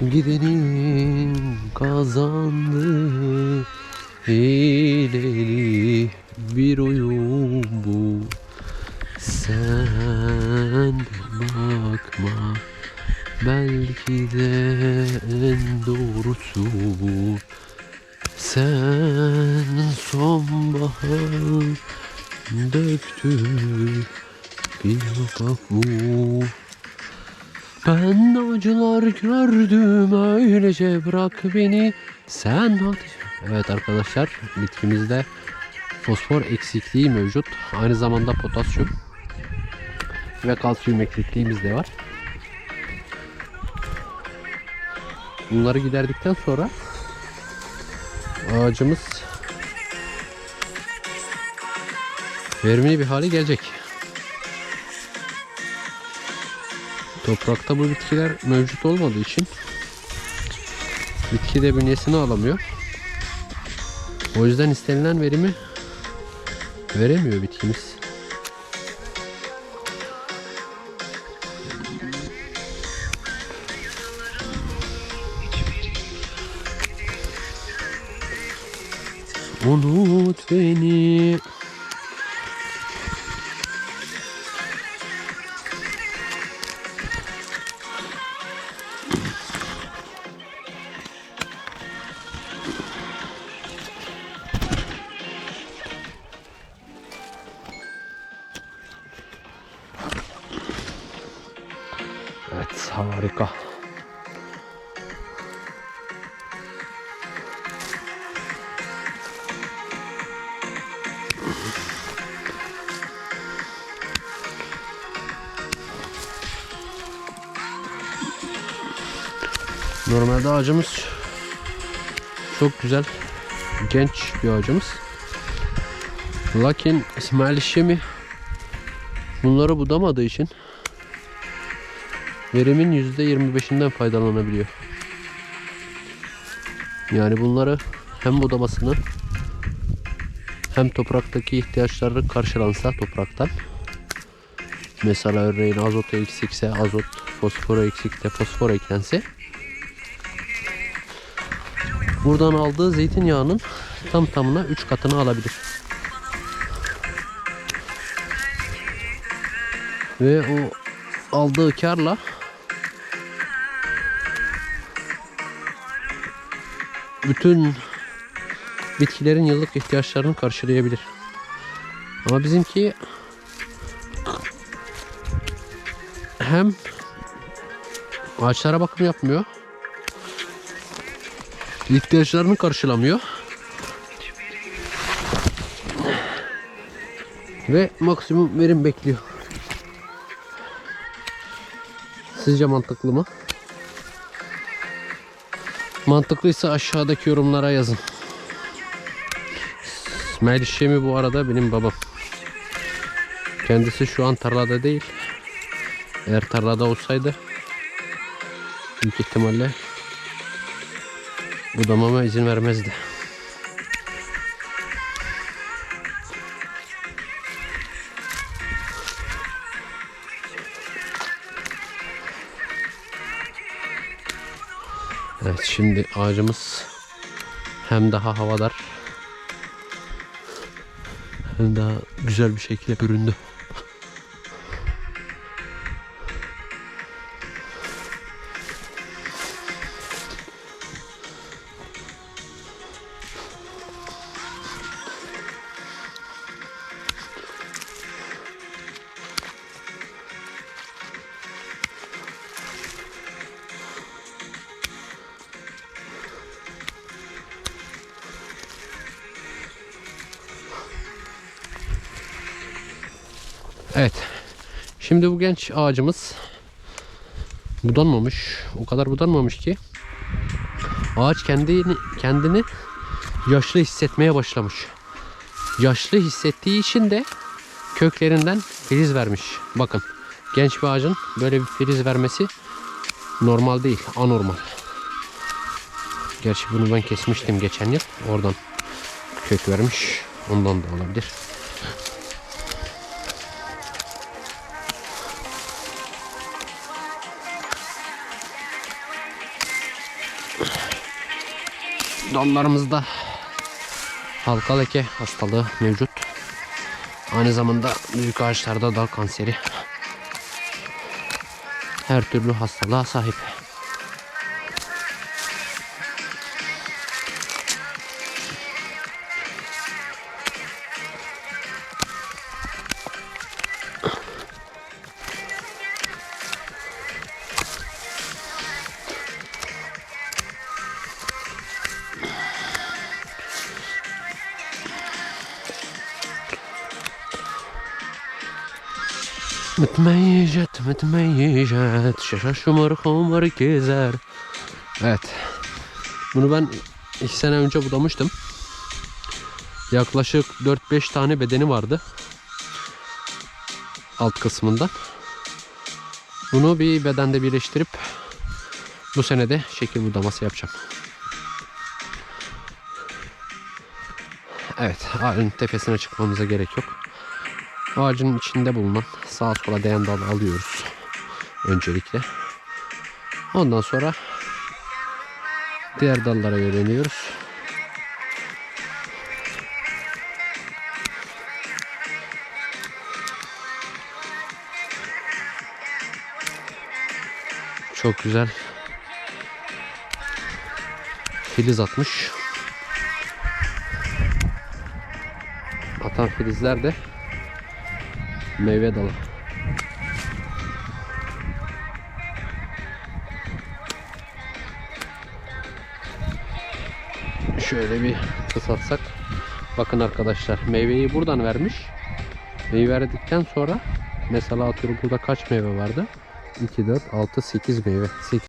Gidenin kazandığı hileli bir oyun bu. Sen bakma belki de en doğrusu bu. Sen sonbahar döktü bir bu. Ben acılar gördüm öylece bırak beni sen. Evet arkadaşlar bitkimizde fosfor eksikliği mevcut. Aynı zamanda potasyum ve kalsiyum eksikliğimiz de var. Bunları giderdikten sonra ağacımız verimli bir hale gelecek. Toprakta bu bitkiler mevcut olmadığı için bitki de bünyesini alamıyor. O yüzden istenilen verimi veremiyor bitkimiz. Unut beni. Harika. Normalde ağacımız çok güzel genç bir ağacımız. Lakin İsmail işimi bunları budamadığı için verimin %25'inden faydalanabiliyor. Yani bunları hem budamasını hem topraktaki ihtiyaçları karşılansa topraktan mesela örneğin azot eksikse azot, fosfor eksikse fosfor eklense buradan aldığı zeytinyağının tam tamına 3 katını alabilir. Ve o aldığı karla bütün bitkilerin yıllık ihtiyaçlarını karşılayabilir. Ama bizimki hem ağaçlara bakım yapmıyor. ihtiyaçlarını karşılamıyor. Ve maksimum verim bekliyor. Sizce mantıklı mı? Mantıklıysa aşağıdaki yorumlara yazın. İsmail Şemi bu arada benim babam. Kendisi şu an tarlada değil. Eğer tarlada olsaydı büyük ihtimalle budamama izin vermezdi. Evet şimdi ağacımız hem daha havadar hem daha güzel bir şekilde büründü. Evet. Şimdi bu genç ağacımız budanmamış. O kadar budanmamış ki ağaç kendini kendini yaşlı hissetmeye başlamış. Yaşlı hissettiği için de köklerinden filiz vermiş. Bakın genç bir ağacın böyle bir filiz vermesi normal değil, anormal. Gerçi bunu ben kesmiştim geçen yıl. Oradan kök vermiş. Ondan da olabilir. Dallarımızda halka leke hastalığı mevcut. Aynı zamanda büyük ağaçlarda dal kanseri. Her türlü hastalığa sahip. Mütmeyecet, mütmeyecet, şaşa şumar homar gezer. Evet. Bunu ben iki sene önce budamıştım. Yaklaşık 4-5 tane bedeni vardı. Alt kısmından. Bunu bir bedende birleştirip bu senede şekil budaması yapacağım. Evet, ağacın tepesine çıkmamıza gerek yok. Ağacın içinde bulunan sağa sola değen dalı alıyoruz. Öncelikle. Ondan sonra diğer dallara yöneliyoruz. Çok güzel. Filiz atmış. Atan filizler de meyve dalı. Şöyle bir kısaltsak. Bakın arkadaşlar meyveyi buradan vermiş. Meyve verdikten sonra mesela atıyorum burada kaç meyve vardı? 2, 4, 6, 8 meyve. 8